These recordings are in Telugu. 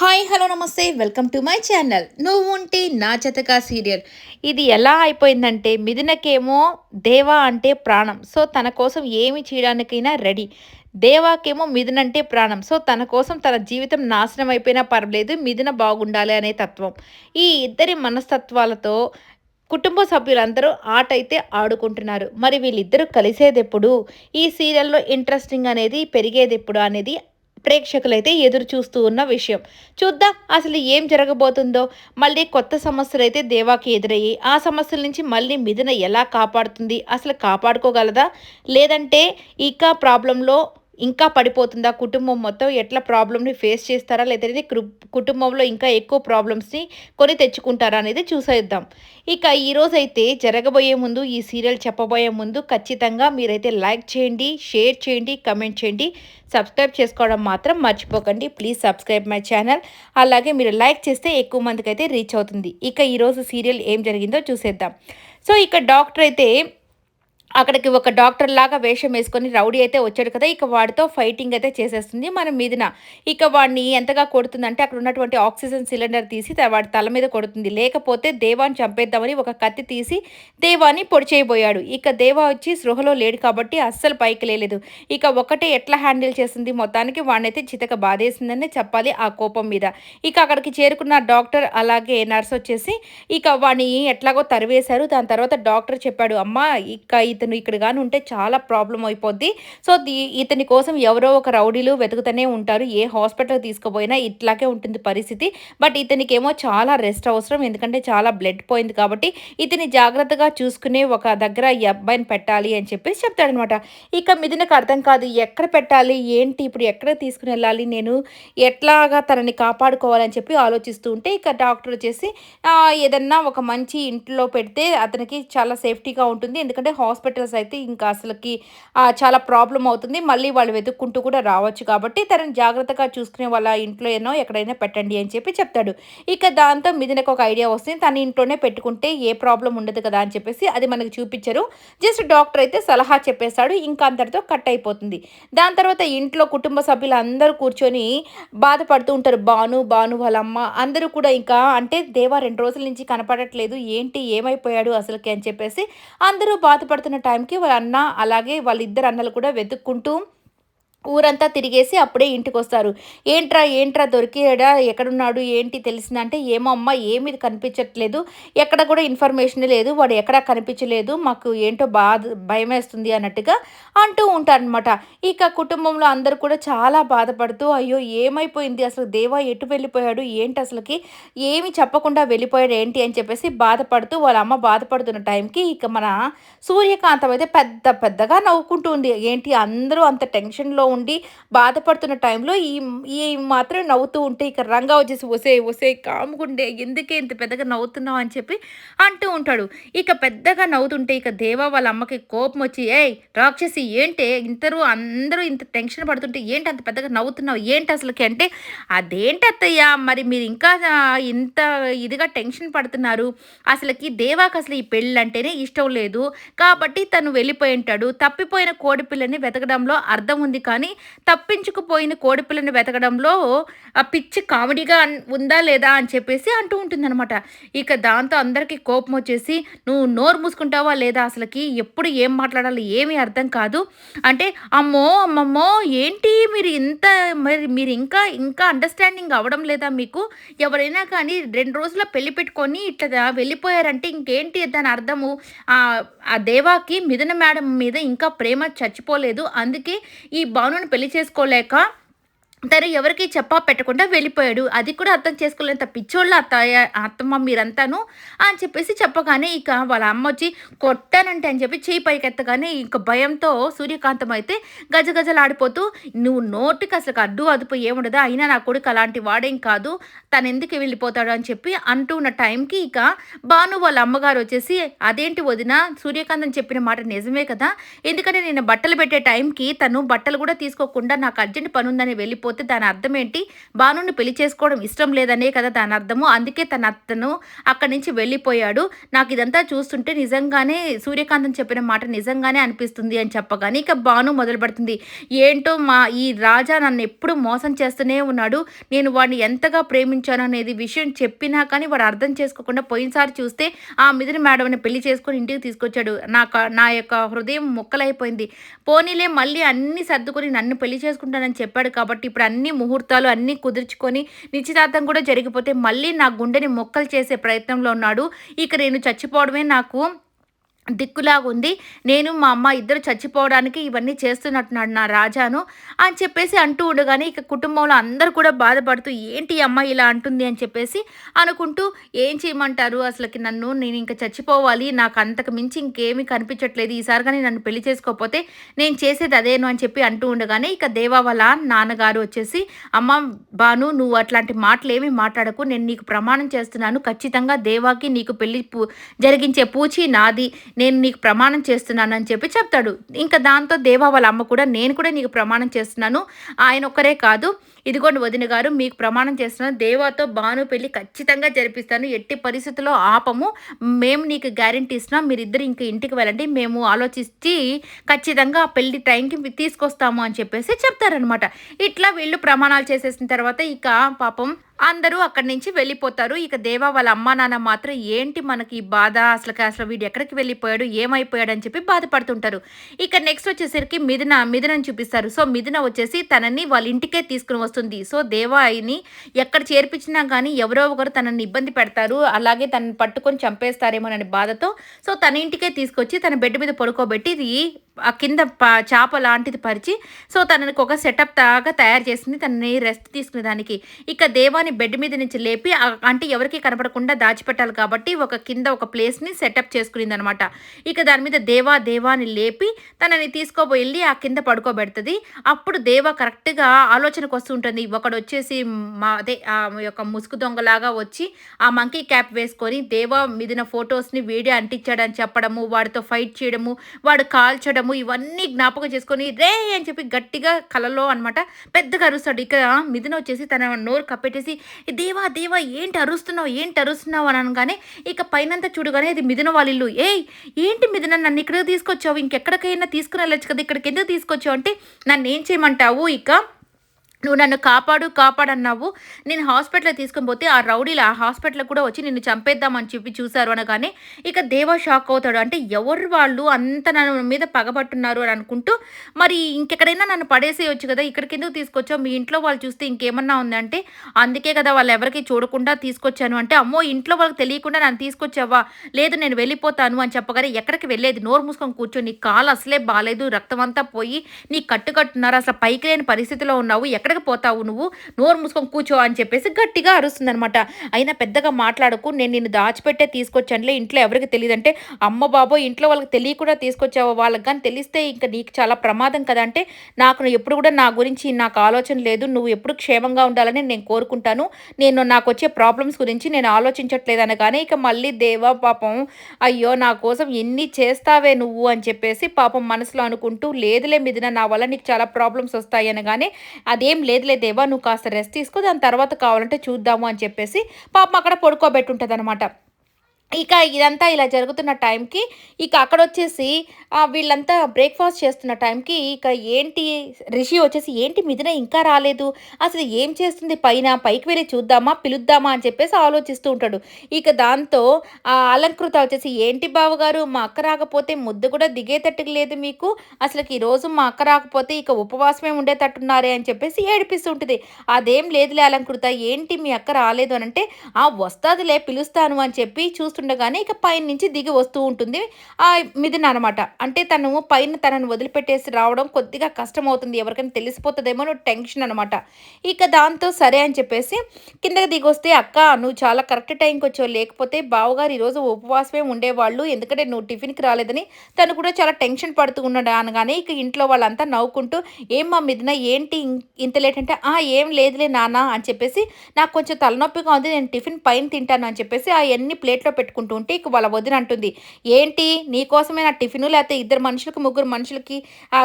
హాయ్ హలో నమస్తే. Welcome to my channel. నువ్వు ఉంటే నా జతగా సీరియల్. ఇది ఎలా అయిపోయిందంటే మిథునకేమో దేవా అంటే ప్రాణం. సో తన కోసం ఏమి చేయడానికైనా రెడీ. దేవాకేమో మిథున్ అంటే ప్రాణం. సో తన కోసం తన జీవితం నాశనం అయిపోయినా పర్వాలేదు మిథున బాగుండాలి అనే తత్వం. ఈ ఇద్దరి మనస్తత్వాలతో కుటుంబ సభ్యులందరూ ఆట అయితే ఆడుకుంటున్నారు. మరి వీళ్ళిద్దరూ కలిసేది ఎప్పుడు ఈ సీరియల్లో ఇంట్రెస్టింగ్ అనేది పెరిగేది ఎప్పుడు అనేది ప్రేక్షకులైతే ఎదురు చూస్తూ ఉన్న విషయం. చూద్దాం అసలు ఏం జరగబోతుందో. మళ్ళీ కొత్త సమస్యలు అయితే దేవాకి ఎదురయ్యి ఆ సమస్యల నుంచి మళ్ళీ మిథున ఎలా కాపాడుతుంది? అసలు కాపాడుకోగలదా? లేదంటే ఇక ప్రాబ్లంలో ఇంకా పడిపోతుందా? కుటుంబం మొత్తం ఎట్లా ప్రాబ్లమ్ని ఫేస్ చేస్తారా? లేదంటే కుటుంబంలో ఇంకా ఎక్కువ ప్రాబ్లమ్స్ని కొని తెచ్చుకుంటారా అనేది చూసేద్దాం. ఇక ఈరోజైతే జరగబోయే ముందు ఈ సీరియల్ చెప్పబోయే ముందు ఖచ్చితంగా మీరైతే లైక్ చేయండి షేర్ చేయండి కమెంట్ చేయండి. సబ్స్క్రైబ్ చేసుకోవడం మాత్రం మర్చిపోకండి. Please subscribe my channel. అలాగే మీరు లైక్ చేస్తే ఎక్కువ మందికి అయితే రీచ్ అవుతుంది. ఇక ఈరోజు సీరియల్ ఏం జరిగిందో చూసేద్దాం. సో ఇక డాక్టర్ అయితే అక్కడికి ఒక డాక్టర్ లాగా వేషం వేసుకొని రౌడీ అయితే వచ్చాడు కదా ఇక వాడితో ఫైటింగ్ అయితే చేసేస్తుంది. మన మీదన ఇక వాడిని ఎంతగా కొడుతుందంటే అక్కడ ఉన్నటువంటి ఆక్సిజన్ సిలిండర్ తీసి వాడి తల మీద కొడుతుంది. లేకపోతే దేవాన్ని చంపేద్దామని ఒక కత్తి తీసి దేవాన్ని పొడిచేయబోయాడు ఇక దేవా వచ్చి సృహలో లేడు కాబట్టి అస్సలు పైకి లేలేదు. ఇక ఒకటే ఎట్లా హ్యాండిల్ చేసింది మొత్తానికి వాడినైతే చితక బాధేసిందనే చెప్పాలి ఆ కోపం మీద. ఇక అక్కడికి చేరుకున్న డాక్టర్ అలాగే నర్స్ వచ్చేసి ఇక వాడిని ఎట్లాగో తరివేశారు. దాని తర్వాత డాక్టర్ చెప్పాడు అమ్మ ఇక ఇతను ఇక్కడ కానీ ఉంటే చాలా ప్రాబ్లం అయిపోద్ది. సో ఇతని కోసం ఎవరో ఒక రౌడీలు వెతుకుతూనే ఉంటారు. ఏ హాస్పిటల్ తీసుకుపోయినా ఇట్లాగే ఉంటుంది పరిస్థితి. బట్ ఇతనికి ఏమో చాలా రెస్ట్ అవసరం. ఎందుకంటే చాలా బ్లడ్ పోయింది కాబట్టి ఇతని జాగ్రత్తగా చూసుకునే ఒక దగ్గర ఈ అబ్బాయిని పెట్టాలి అని చెప్పేసి చెప్తాడనమాట. ఇక మిథునకు అర్థం కాదు ఎక్కడ పెట్టాలి? ఏంటి? ఇప్పుడు ఎక్కడ తీసుకుని వెళ్ళాలి? నేను ఎట్లాగా తనని కాపాడుకోవాలని చెప్పి ఆలోచిస్తూ ఉంటే ఇక డాక్టర్ వచ్చేసి ఏదన్నా ఒక మంచి ఇంట్లో పెడితే అతనికి చాలా సేఫ్టీగా ఉంటుంది. ఎందుకంటే హాస్పిటల్స్ అయితే ఇంకా అసలుకి చాలా ప్రాబ్లం అవుతుంది. మళ్ళీ వాళ్ళు వెతుక్కుంటూ కూడా రావచ్చు కాబట్టి తనని జాగ్రత్తగా చూసుకునే వాళ్ళ ఇంట్లో ఏనో ఎక్కడైనా పెట్టండి అని చెప్పి చెప్తాడు. ఇక దాంతో మిదినకు ఒక ఐడియా వస్తుంది. తన ఇంట్లోనే పెట్టుకుంటే ఏ ప్రాబ్లం ఉండదు కదా అని చెప్పేసి అది మనకి చూపించరు. జస్ట్ డాక్టర్ అయితే సలహా చెప్పేశాడు ఇంకా అంతటితో కట్ అయిపోతుంది. దాని తర్వాత ఇంట్లో కుటుంబ సభ్యులు అందరూ కూర్చొని బాధపడుతూ ఉంటారు. బాను బాను వాళ్ళమ్మ అందరూ కూడా ఇంకా అంటే దేవా రెండు రోజుల నుంచి కనపడట్లేదు. ఏంటి? ఏమైపోయాడు అసలుకి అని చెప్పేసి అందరూ బాధపడుతున్న టైంకి వాళ్ళ అన్న అలాగే వాళ్ళిద్దరు అన్నలు కూడా వెతుక్కుంటూ ఊరంతా తిరిగేసి అప్పుడే ఇంటికి వస్తారు ఏంట్రా ఏంట్రా దొరికేడా? ఎక్కడున్నాడు? ఏంటి? తెలిసిందంటే ఏమో అమ్మ ఏమి కనిపించట్లేదు. ఎక్కడ కూడా ఇన్ఫర్మేషన్ లేదు. వాడు ఎక్కడా కనిపించలేదు. మాకు ఏంటో బాధ భయం వేస్తుంది అన్నట్టుగా అంటూ ఉంటారనమాట ఇక కుటుంబంలో అందరూ కూడా చాలా బాధపడుతూ అయ్యో ఏమైపోయింది? అసలు దేవా ఎటు వెళ్ళిపోయాడు? ఏంటి అసలుకి? ఏమి చెప్పకుండా వెళ్ళిపోయాడు ఏంటి? అని చెప్పేసి బాధపడుతూ వాళ్ళ అమ్మ బాధపడుతున్న టైంకి ఇక మన సూర్యకాంతం అయితే పెద్ద పెద్దగా నవ్వుకుంటుంది ఏంటి? అందరూ అంత టెన్షన్లో ఉండి బాధపడుతున్న టైంలో ఈ ఈ మాత్రం నవ్వుతూ ఉంటే ఇక రంగా వచ్చేసి వసే వసే కాముకుండే ఎందుకే ఇంత పెద్దగా నవ్వుతున్నావు అని చెప్పి అంటూ ఉంటాడు. ఇక పెద్దగా నవ్వుతుంటే ఇక దేవా వాళ్ళ అమ్మకి కోపం వచ్చి ఏయ్ రాక్షసి ఏంటే? ఇంతరు అందరూ ఇంత టెన్షన్ పడుతుంటే ఏంటి అంత పెద్దగా నవ్వుతున్నావు? ఏంటి అసలుకి? అంటే అదేంటి అత్తయ్య? మరి మీరు ఇంకా ఇంత ఇదిగా టెన్షన్ పడుతున్నారు. అసలుకి దేవాకి అసలు ఈ పెళ్ళి అంటేనే ఇష్టం లేదు. కాబట్టి తను వెళ్ళిపోయి ఉంటాడు. తప్పిపోయిన కోడి పిల్లని వెతకడంలో అర్థం ఉంది కానీ కానీ తప్పించుకుపోయిన కోడిపిల్లని వెతకడంలో ఆ పిచ్చి కామెడీగా ఉందా లేదా అని చెప్పేసి అంటూ ఉంటుందన్నమాట. ఇక దాంతో అందరికీ కోపం వచ్చేసి నువ్వు నోరు మూసుకుంటావా లేదా అసలుకి? ఎప్పుడు ఏం మాట్లాడాలి ఏమీ అర్థం కాదు. అంటే అమ్మో అమ్మమ్మో ఏంటి? మీరు ఇంత మరి మీరు ఇంకా ఇంకా అండర్స్టాండింగ్ అవ్వడం లేదా మీకు? ఎవరైనా కానీ రెండు రోజుల పెళ్ళి పెట్టుకొని ఇట్లా వెళ్ళిపోయారంటే ఇంకేంటి దాని అర్థము? ఆ దేవాకి మిథున మేడం మీద ఇంకా ప్రేమ చచ్చిపోలేదు. అందుకే ఈ భాను భానుని పెళ్ళి చేసుకోలేక తను ఎవరికి చెప్పా పెట్టకుండా వెళ్ళిపోయాడు. అది కూడా అర్థం చేసుకోలేంత పిచ్చోళ్ళ అత్తయ్య అత్తమ్మ మీరంతాను అని చెప్పేసి చెప్పగానే ఇక వాళ్ళ అమ్మ వచ్చి కొట్టానంటే అని చెప్పి చేయి పైకెత్తగానే ఇంక భయంతో సూర్యకాంతం అయితే గజగజలాడిపోతూ నువ్వు నోటికి అసలు అడ్డు అదుపు ఏముండదు? అయినా నా కొడుకు అలాంటి వాడేం కాదు. తను ఎందుకు వెళ్ళిపోతాడు? అని చెప్పి అంటూ ఉన్న టైంకి ఇక భాను వాళ్ళ అమ్మగారు వచ్చేసి అదేంటి వదిన? సూర్యకాంతం చెప్పిన మాట నిజమే కదా? ఎందుకంటే నేను బట్టలు పెట్టే టైంకి తను బట్టలు కూడా తీసుకోకుండా నాకు అర్జెంట్ పనుందని ఉందని వెళ్ళిపోతే పోతే దాని అర్థం ఏంటి? భానుని పెళ్ళి చేసుకోవడం ఇష్టం లేదనే కదా దాని అర్థము. అందుకే తన అత్తను అక్కడి నుంచి వెళ్ళిపోయాడు. నాకు ఇదంతా చూస్తుంటే నిజంగానే సూర్యకాంతం చెప్పిన మాట నిజంగానే అనిపిస్తుంది అని చెప్పగానే ఇక భాను మొదలు పెడుతుంది. ఏంటో మా ఈ రాజా నన్ను ఎప్పుడు మోసం చేస్తూనే ఉన్నాడు. నేను వాడిని ఎంతగా ప్రేమించాను అనేది విషయం చెప్పినా కానీ వాడు అర్థం చేసుకోకుండా పోయినసారి చూస్తే ఆ మిదిరి మేడంని పెళ్ళి చేసుకొని ఇంటికి తీసుకొచ్చాడు. నాకు నా యొక్క హృదయం మొక్కలైపోయింది. పోనీలే మళ్ళీ అన్ని సర్దుకొని నన్ను పెళ్ళి చేసుకుంటానని చెప్పాడు కాబట్టి ఇప్పుడు అన్ని ముహూర్తాలు అన్నీ కుదుర్చుకొని నిశ్చితార్థం కూడా జరిగిపోతే మళ్ళీ నా గుండెని మొక్కలు చేసే ప్రయత్నంలో ఉన్నాడు. ఇక నేను చచ్చిపోవడమే నాకు దిక్కులాగా ఉంది నేను మా అమ్మ ఇద్దరు చచ్చిపోవడానికి ఇవన్నీ చేస్తున్నట్టున్నాడు నా రాజాను అని చెప్పేసి అంటూ ఉండగానే ఇక కుటుంబంలో అందరు కూడా బాధపడుతూ ఏంటి ఈ అమ్మ ఇలా అంటుంది? అని చెప్పేసి అనుకుంటూ ఏం చేయమంటారు? అసలుకి నన్ను నేను ఇంకా చచ్చిపోవాలి. నాకు అంతకు మించి ఇంకేమీ కనిపించట్లేదు. ఈసారి కానీ నన్ను పెళ్ళి చేసుకోకపోతే నేను చేసేది అదేను అని చెప్పి అంటూ ఉండగానే ఇక దేవా వాళ్ళ నాన్నగారు వచ్చేసి అమ్మ బాను నువ్వు అట్లాంటి మాటలు ఏమీ మాట్లాడకు. నేను నీకు ప్రమాణం చేస్తున్నాను. ఖచ్చితంగా దేవాకి నీకు పెళ్ళి పూ జరిగించే పూచి నాది. నేను నీకు ప్రమాణం చేస్తున్నాను అని చెప్పి చెప్తాడు. ఇంకా దాంతో దేవా వాళ్ళ అమ్మ కూడా నేను కూడా నీకు ప్రమాణం చేస్తున్నాను. ఆయన ఒక్కరే కాదు. ఇదిగోండి వదిన గారు మీకు ప్రమాణం చేస్తున్న దేవాతో భాను పెళ్ళి ఖచ్చితంగా జరిపిస్తాను. ఎట్టి పరిస్థితుల్లో ఆపము. మేము నీకు గ్యారంటీ ఇస్తున్నాం. మీరిద్దరు ఇంక ఇంటికి వెళ్ళండి. మేము ఆలోచించి ఖచ్చితంగా ఆ పెళ్ళి టైంకి తీసుకొస్తాము అని చెప్పేసి చెప్తారనమాట ఇట్లా వీళ్ళు ప్రమాణాలు చేసేసిన తర్వాత ఇక పాపం అందరూ అక్కడి నుంచి వెళ్ళిపోతారు. ఇక దేవా వాళ్ళ అమ్మా నాన్న మాత్రం ఏంటి మనకి ఈ బాధ? అసలు అసలు వీడు ఎక్కడికి వెళ్ళిపోయాడు? ఏమైపోయాడు? అని చెప్పి బాధపడుతుంటారు. ఇక నెక్స్ట్ వచ్చేసరికి మిథున మిథునని చూపిస్తారు. సో మిథున వచ్చేసి తనని వాళ్ళ ఇంటికే తీసుకుని వస్తుంది సో దేవాయిని ఎక్కడ చేర్పించినా కానీ ఎవరో ఒకరు తనని ఇబ్బంది పెడతారు. అలాగే తనని పట్టుకొని చంపేస్తారేమోనని బాధతో సో తన ఇంటికే తీసుకొచ్చి తన బెడ్ మీద పడుకోబెట్టి ఇది కింద ప- చాప లాంటిది పరిచి సో తనని ఒక సెటప్ దాకా తయారు చేసింది. తనని రెస్ట్ తీసుకునే దానికి ఇక దేవాని బెడ్ మీద నుంచి లేపి అంటే ఎవరికి కనపడకుండా దాచిపెట్టాలి కాబట్టి ఒక కింద ఒక ప్లేస్ని సెటప్ చేసుకునింది అనమాట ఇక దాని మీద దేవా దేవాని లేపి తనని తీసుకోబోయి ఆ కింద పడుకోబెడుతుంది. అప్పుడు దేవా కరెక్ట్గా ఆలోచనకు వస్తుంటుంది ఒకడు వచ్చేసి మా అదే ఆ యొక్క ముసుగు దొంగలాగా వచ్చి ఆ మంకీ క్యాప్ వేసుకొని దేవా మీదిన ఫొటోస్ని వీడియో అంటించాడని చెప్పడము వాడితో ఫైట్ చేయడము వాడు కాల్చడం చేయడము ఇవన్నీ జ్ఞాపకం చేసుకొని రే అని చెప్పి గట్టిగా కలలో అనమాట పెద్దగా అరుస్తాడు. ఇక మిథున వచ్చేసి తన నోరు కప్పెట్టేసి దేవా దేవా ఏంటి అరుస్తున్నావు? ఏంటి అరుస్తున్నావు? అని అనగానే ఇక పైనంతా చూడగానే ఇది మిథున వాళ్ళ ఇల్లు. ఏయ్ ఏంటి మిథున? నన్ను ఇక్కడికి తీసుకొచ్చావు? ఇంకెక్కడికైనా తీసుకుని వెళ్ళచ్చు కదా ఇక్కడికి ఎందుకు తీసుకొచ్చావు? అంటే నన్ను ఏం చేయమంటావు? ఇక నువ్వు నన్ను కాపాడు కాపాడన్నావు. నేను హాస్పిటల్ తీసుకొని పోతే ఆ రౌడీలు ఆ హాస్పిటల్ కూడా వచ్చి నిన్ను చంపేద్దామని చెప్పి చూశారు అనగానే ఇక దేవా షాక్ అవుతాడు. అంటే ఎవరు వాళ్ళు అంత నన్ను మీద పగబట్టున్నారు అని అనుకుంటూ మరి ఇంకెక్కడైనా నన్ను పడేసేయచ్చు కదా ఇక్కడికి ఎందుకు తీసుకొచ్చావు? మీ ఇంట్లో వాళ్ళు చూస్తే ఇంకేమన్నా ఉందంటే అందుకే కదా వాళ్ళు ఎవరికి చూడకుండా తీసుకొచ్చాను. అంటే అమ్మో ఇంట్లో వాళ్ళకి తెలియకుండా నన్ను తీసుకొచ్చావా? లేదు నేను వెళ్ళిపోతాను అని చెప్పగానే ఎక్కడికి వెళ్ళేది? నోరు మూసుకొని కూర్చొని నీ కాలు అసలే బాగాలేదు రక్తం అంతా పోయి నీ కట్టుకట్టున్నారు అసలు పైకి లేని పరిస్థితిలో ఉన్నావు ఎక్కడికి పోతావు నువ్వు నోరు మూసుకొని కూర్చో అని చెప్పేసి గట్టిగా అరుస్తుందనమాట అయినా పెద్దగా మాట్లాడకు నేను నిన్ను దాచిపెట్టే తీసుకొచ్చానులే ఇంట్లో ఎవరికి తెలియదంటే అమ్మ బాబో ఇంట్లో వాళ్ళకి తెలియకుండా తీసుకొచ్చావు వాళ్ళకి కానీ తెలిస్తే ఇంకా నీకు చాలా ప్రమాదం కదా అంటే నాకు ఎప్పుడు కూడా నా గురించి నాకు ఆలోచన లేదు నువ్వు ఎప్పుడు క్షేమంగా ఉండాలని నేను కోరుకుంటాను. నేను నాకు వచ్చే ప్రాబ్లమ్స్ గురించి నేను ఆలోచించట్లేదు అనగానే ఇక మళ్ళీ దేవా పాపం అయ్యో నా కోసం ఎన్ని చేస్తావే నువ్వు అని చెప్పేసి పాపం మనసులో అనుకుంటూ లేదులే మిదిన నా వల్ల నీకు చాలా ప్రాబ్లమ్స్ వస్తాయి అనగానే అదేం లేదులే దేవా నువ్వు కాస్త రెస్ట్ తీసుకో దాని తర్వాత కావాలంటే చూద్దాము అని చెప్పేసి పాపం అక్కడ పడుకోబెట్టుంటుంది అనమాట ఇక ఇదంతా ఇలా జరుగుతున్న టైంకి ఇక అక్కడ వచ్చేసి వీళ్ళంతా బ్రేక్ఫాస్ట్ చేస్తున్న టైంకి ఇక ఏంటి రిషి వచ్చేసి ఏంటి మిథున ఇంకా రాలేదు? అసలు ఏం చేస్తుంది పైన? పైకి వెళ్ళి చూద్దామా? పిలుద్దామా? అని చెప్పేసి ఆలోచిస్తూ ఉంటాడు. ఇక దాంతో ఆ అలంకృత వచ్చేసి ఏంటి బావగారు? మా అక్క రాకపోతే ముద్దు కూడా దిగేటట్టుకు లేదు మీకు. అసలు ఈరోజు మా అక్క రాకపోతే ఇక ఉపవాసమే ఉండేటట్టున్నారే అని చెప్పేసి ఏడిపిస్తూ ఉంటుంది. అదేం లేదులే అలంకృత. ఏంటి మీ అక్క రాలేదు అని అంటే ఆ వస్తాదిలే పిలుస్తాను అని చెప్పి చూస్తుండగానే ఇక పైన నుంచి దిగి వస్తూ ఉంటుంది. ఆ మిథున అనమాట అంటే తను పైన తనను వదిలిపెట్టేసి రావడం కొద్దిగా కష్టం అవుతుంది ఎవరికైనా తెలిసిపోతుందేమో నువ్వు టెన్షన్ అనమాట ఇక దాంతో సరే అని చెప్పేసి కిందకి దిగి వస్తే అక్క నువ్వు చాలా కరెక్ట్ టైంకి వచ్చావు. లేకపోతే బావగారు ఈరోజు ఉపవాసమే ఉండేవాళ్ళు. ఎందుకంటే నువ్వు టిఫిన్కి రాలేదని తను కూడా చాలా టెన్షన్ పడుతూ ఉన్నాడు అనగానే ఇక ఇంట్లో వాళ్ళంతా నవ్వుకుంటూ ఏం మా మిథున ఏంటి ఇంత లేట్ అంటే ఆ ఏం లేదులే నాన్న అని చెప్పేసి నాకు కొంచెం తలనొప్పిగా ఉంది. నేను టిఫిన్ పైన తింటాను అని చెప్పేసి అవన్నీ ప్లేట్లో పెట్టి పెట్టుకుంటూ ఉంటే ఇక వాళ్ళ వదిన అంటుంది ఏంటి? నీకోసమే నా టిఫిన్ లేకపోతే ఇద్దరు మనుషులకి ముగ్గురు మనుషులకి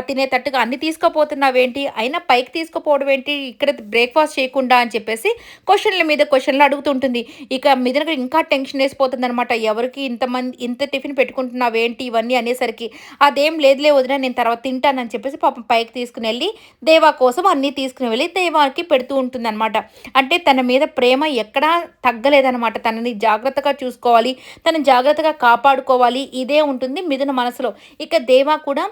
తినేటట్టుగా అన్ని తీసుకోపోతున్నావేంటి? అయినా పైకి తీసుకుపోవడం ఏంటి? ఇక్కడ బ్రేక్ఫాస్ట్ చేయకుండా అని చెప్పేసి క్వశ్చన్ల మీద క్వశ్చన్లు అడుగుతుంటుంది. ఇక మీద ఇంకా టెన్షన్ వేసిపోతుంది అనమాట ఎవరికి ఇంతమంది ఇంత టిఫిన్ పెట్టుకుంటున్నావేంటి ఇవన్నీ అనేసరికి అదేం లేదులే వదిన నేను తర్వాత తింటానని చెప్పేసి పాపం పైకి తీసుకుని వెళ్ళి దేవా కోసం అన్నీ తీసుకుని వెళ్ళి దేవాకి పెడుతూ ఉంటుంది అనమాట అంటే తన మీద ప్రేమ ఎక్కడా తగ్గలేదనమాట తనని జాగ్రత్తగా చూసుకోవాలి తను జాగ్రత్తగా కాపాడుకోవాలి. ఇదే ఉంటుంది మిథున మనసులో. ఇక దేవా కూడా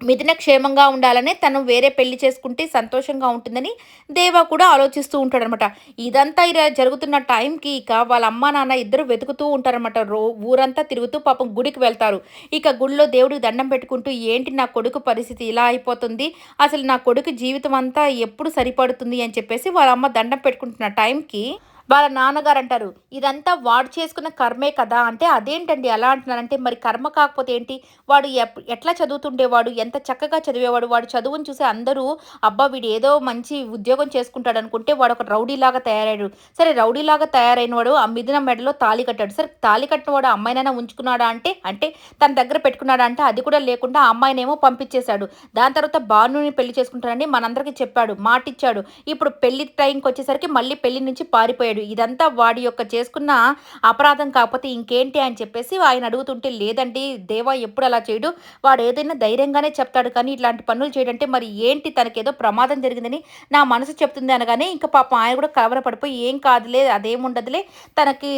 మిథున క్షేమంగా ఉండాలని తను వేరే పెళ్ళి చేసుకుంటే సంతోషంగా ఉంటుందని దేవా కూడా ఆలోచిస్తూ ఉంటాడనమాట. ఇదంతా ఇలా జరుగుతున్న టైంకి ఇక వాళ్ళ అమ్మ నాన్న ఇద్దరు వెతుకుతూ ఉంటారనమాట. రో ఊరంతా తిరుగుతూ పాపం గుడికి వెళ్తారు. ఇక గుడిలో దేవుడికి దండం పెట్టుకుంటూ ఏంటి నా కొడుకు పరిస్థితి ఇలా అయిపోతుంది? అసలు నా కొడుకు జీవితం అంతా ఎప్పుడు సరిపడుతుంది? అని చెప్పేసి వాళ్ళ అమ్మ దండం పెట్టుకుంటున్న టైంకి వాళ్ళ నాన్నగారు అంటారు ఇదంతా వాడు చేసుకున్న కర్మే కదా. అంటే అదేంటండి అలా అంటున్నారంటే మరి కర్మ కాకపోతే ఏంటి? వాడు ఎట్లా చదువుతుండేవాడు? ఎంత చక్కగా చదివేవాడు? వాడు చదువుని చూసి అందరూ అబ్బా వీడు ఏదో మంచి ఉద్యోగం చేసుకుంటాడు అనుకుంటే వాడు ఒక రౌడీలాగా తయారయ్యాడు. సరే రౌడీలాగా తయారైన వాడు ఆ మిదిన మెడలో తాళి కట్టాడు. సరే తాళి కట్టిన వాడు అమ్మాయినైనా ఉంచుకున్నాడా అంటే అంటే తన దగ్గర పెట్టుకున్నాడా అంటే అది కూడా లేకుండా ఆ అమ్మాయినేమో పంపించేశాడు. దాని తర్వాత బానుని పెళ్ళి చేసుకుంటాడని మనందరికీ చెప్పాడు మాటిచ్చాడు. ఇప్పుడు పెళ్ళి టైంకి వచ్చేసరికి మళ్ళీ పెళ్ళి నుంచి పారిపోయాడు. ఇదంతా వాడి యొక్క చేసుకున్న అపరాధం కాకపోతే ఇంకేంటి అని చెప్పేసి ఆయన అడుగుతుంటే లేదండి దేవా ఎప్పుడు అలా చేయడు. వాడు ఏదైనా ధైర్యంగానే చెప్తాడు. కానీ ఇట్లాంటి పనులు చేయడంటే మరి ఏంటి తనకేదో ప్రమాదం జరిగిందని నా మనసు చెప్తుంది అనగానే ఇంకా పాపం ఆయన కూడా కవర పడిపోయి ఏం కాదులే అదేముండదులే. తనకి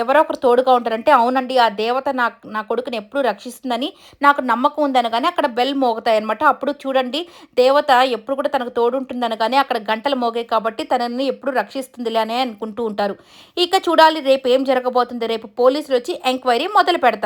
ఎవరో ఒకరు తోడుగా ఉంటారంటే అవునండి ఆ దేవత నా నా కొడుకుని ఎప్పుడు రక్షిస్తుందని నాకు నమ్మకం ఉందనగానే అక్కడ బెల్ మోగుతాయి అనమాట అప్పుడు చూడండి దేవత ఎప్పుడు కూడా తనకు తోడుంటుందనగానే అక్కడ గంటలు మోగాయి కాబట్టి తనని ఎప్పుడు రక్షిస్తుందిలే అని అనుకుంటూ ఉంటారు. ఇక చూడాలి రేపు ఏం జరగబోతుంది? రేపు పోలీసులు వచ్చి ఎంక్వైరీ మొదలు పెడతారు.